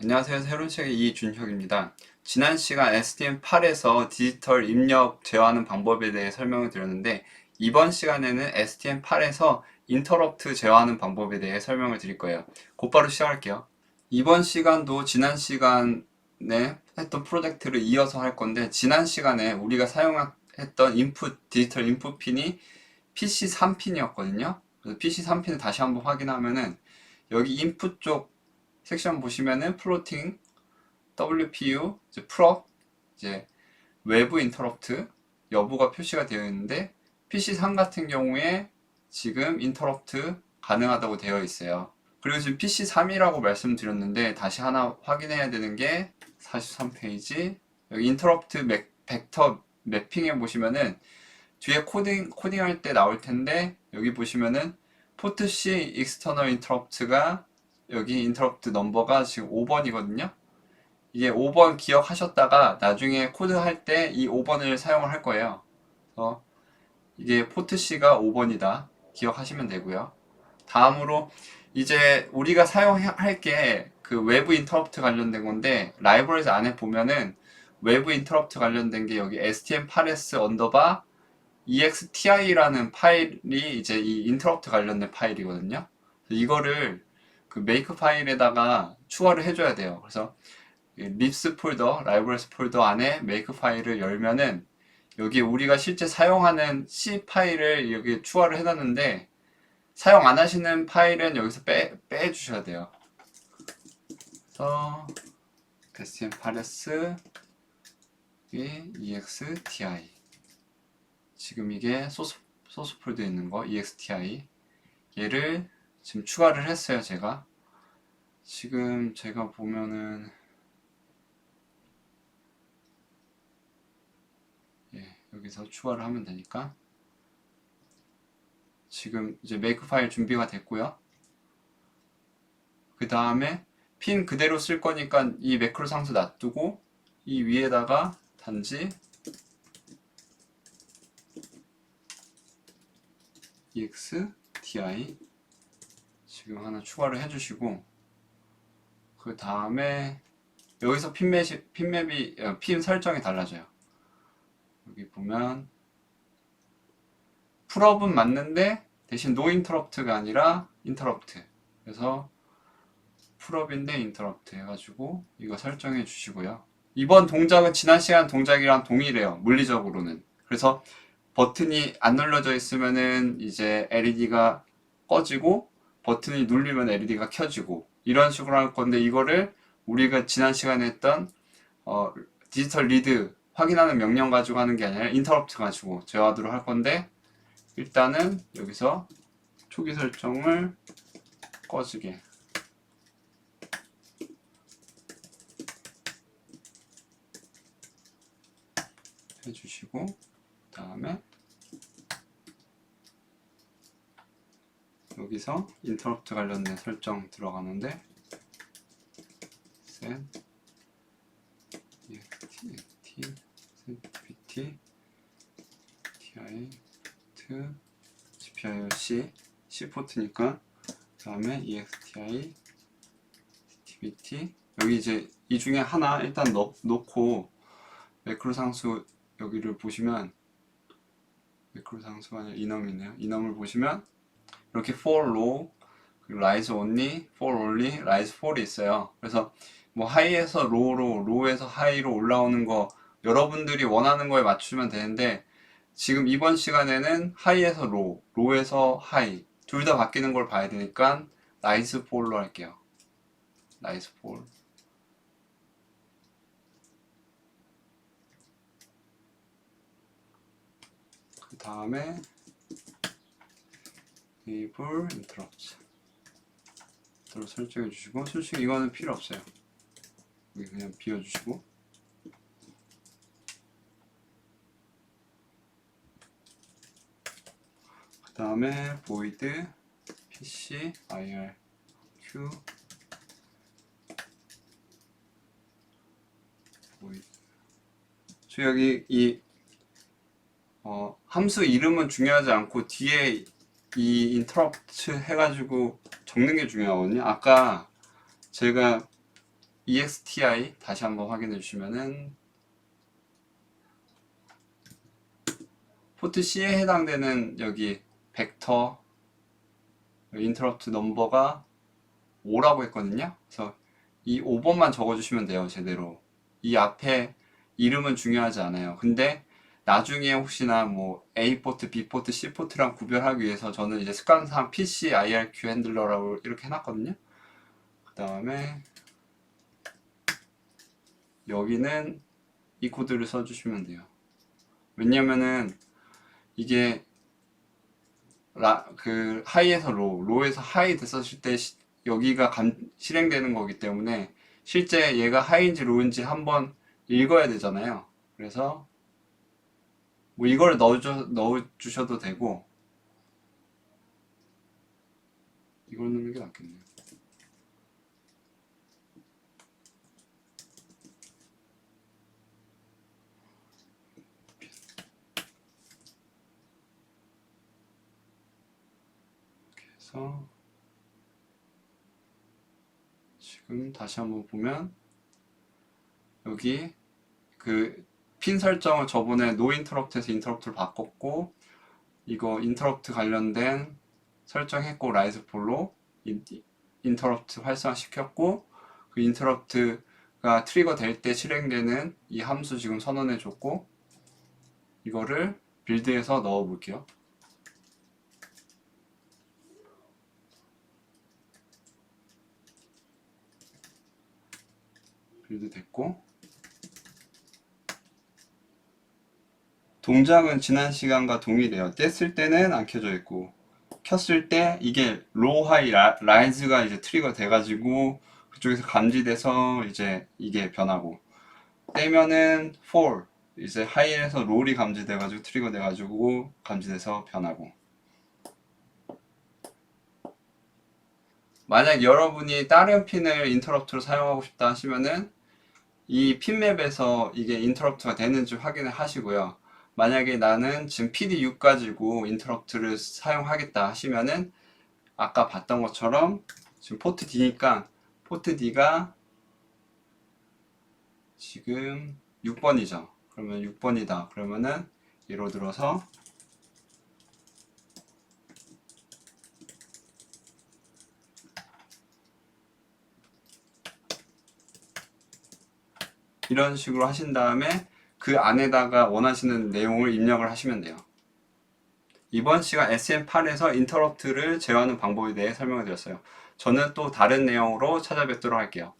안녕하세요. 새로운 책의 이준혁입니다. 지난 시간 STM8에서 디지털 입력 제어하는 방법에 대해 설명을 드렸는데 이번 시간에는 STM8에서 인터럽트 제어하는 방법에 대해 설명을 드릴 거예요. 곧바로 시작할게요. 이번 시간도 지난 시간에 했던 프로젝트를 이어서 할 건데 지난 시간에 우리가 사용했던 인풋 디지털 인풋 핀이 PC3핀이었거든요. 그래서 PC3핀을 다시 한번 확인하면은 여기 인풋 쪽 섹션 보시면은 플로팅, WPU, 이제 프롭, 이제 외부 인터럽트 여부가 표시가 되어 있는데 PC3 같은 경우에 지금 인터럽트 가능하다고 되어 있어요. 그리고 지금 PC3이라고 말씀드렸는데 다시 하나 확인해야 되는 게 43페이지 여기 인터럽트 맥, 벡터 매핑에 보시면은 뒤에 코딩 코딩할 때 나올 텐데 여기 보시면은 포트 C 익스터널 인터럽트가 여기 인터럽트 넘버가 지금 5번이거든요. 이게 5번 기억하셨다가 나중에 코드 할 때 이 5번을 사용을 할 거예요. 그래서 이게 포트 C가 5번이다. 기억하시면 되고요. 다음으로 이제 우리가 사용할 게 그 외부 인터럽트 관련된 건데 라이브러리즈 안에 보면은 외부 인터럽트 관련된 게 여기 stm8s 언더바 exti라는 파일이 이제 이 인터럽트 관련된 파일이거든요. 이거를 그 메이크 파일에다가 추가를 해줘야 돼요. 그래서 립스 폴더, 라이브러리스 폴더 안에 메이크 파일을 열면은 여기 우리가 실제 사용하는 C 파일을 여기 추가를 해놨는데 사용 안 하시는 파일은 여기서 빼, 빼주셔야 돼요. 그래서 stm8s exti 지금 이게 소스, 소스 폴드에 있는 거 exti 얘를 지금 추가를 했어요 제가. 지금 제가 보면은 예 여기서 추가를 하면 되니까. 지금 이제 메이크 파일 준비가 됐고요. 그 다음에 핀 그대로 쓸 거니까 이 매크로 상수 놔두고 이 위에다가 단지 exti 지금 하나 추가를 해주시고 그 다음에 여기서 핀맵이, 핀맵이 어, 핀 설정이 달라져요. 여기 보면 풀업은 맞는데 대신 노 인터럽트가 아니라 인터럽트 그래서 풀업인데 인터럽트 해가지고 이거 설정해 주시고요. 이번 동작은 지난 시간 동작이랑 동일해요 물리적으로는. 그래서 버튼이 안 눌러져 있으면은 이제 LED가 꺼지고 버튼이 눌리면 LED가 켜지고 이런 식으로 할 건데 이거를 우리가 지난 시간에 했던 어, 디지털 리드 확인하는 명령 가지고 하는 게 아니라 인터럽트 가지고 제어하도록 할 건데 일단은 여기서 초기 설정을 꺼지게. 해주시고 그 다음에 여기서 인터럽트 관련된 설정 들어가는데 set ext sensitivity ti to gpio-c c 포트니까 그 다음에 exti sensitivity 여기 이제 이 중에 하나 일단 넣, 넣고 매크로 상수 여기를 보시면 매크로 상수가 아니라 이넘이네요. 이넘을 보시면 이렇게 for low, rise only, for only, rise 4이 있어요. 그래서 뭐 하이에서 로우로, 로우에서 하이로 올라오는 거 여러분들이 원하는 거에 맞추면 되는데 지금 이번 시간에는 하이에서 로우, 로우에서 하이 둘 다 바뀌는 걸 봐야 되니까 rise 4로 할게요. rise 4. 그 다음에 enable interrupt. 대로 설정해 주시고 솔직히 이거는 필요 없어요. 여기 그냥 비워 주시고. 그 다음에 void pc irq 저 여기 이 어, 함수 이름은 중요하지 않고 뒤에 이 인터럽트 해가지고 적는 게 중요하거든요. 아까 제가 EXTI 다시 한번 확인해 주시면은 포트 C에 해당되는 여기 벡터 인터럽트 넘버가 5라고 했거든요. 그래서 이 5번만 적어주시면 돼요, 제대로. 이 앞에 이름은 중요하지 않아요. 근데 나중에 혹시나 뭐 A 포트, B 포트, C 포트랑 구별하기 위해서 저는 이제 습관상 PC IRQ 핸들러라고 이렇게 해놨거든요. 그 다음에 여기는 이 코드를 써주시면 돼요. 왜냐면은 이게 라, 그 하이에서 로, 로에서 하이 됐었을 때 시- 여기가 감, 실행되는 거기 때문에 실제 얘가 하이인지 로인지 한번 읽어야 되잖아요. 그래서 뭐 이걸 넣어줘, 넣어주셔도 되고 이걸 넣는 게 낫겠네요. 그래서 지금 다시 한번 보면 여기 그 핀 설정을 저번에 노 인터럽트에서 인터럽트를 바꿨고 이거 인터럽트 관련된 설정했고 라이즈 폴로 인터럽트 활성화 시켰고 그 인터럽트가 트리거 될 때 실행되는 이 함수 지금 선언해 줬고 이거를 빌드에서 넣어 볼게요. 빌드 됐고 동작은 지난 시간과 동일해요. 뗐을 때는 안 켜져 있고 켰을 때 이게 로우 하이 라, 라이즈가 이제 트리거 돼가지고 그쪽에서 감지돼서 이제 이게 변하고 떼면은 4 이제 하이에서 롤이 감지돼가지고 트리거 돼가지고 감지돼서 변하고 만약 여러분이 다른 핀을 인터럽트로 사용하고 싶다 하시면은 이 핀맵에서 이게 인터럽트가 되는지 확인을 하시고요. 만약에 나는 지금 PD6 가지고 인터럽트를 사용하겠다 하시면은 아까 봤던 것처럼 지금 포트 D니까 포트 D가 지금 6번이죠. 그러면 6번이다. 그러면은 예로 들어서 이런 식으로 하신 다음에 그 안에다가 원하시는 내용을 입력을 하시면 돼요. 이번 시간 SM8에서 인터럽트를 제어하는 방법에 대해 설명을 드렸어요. 저는 또 다른 내용으로 찾아뵙도록 할게요.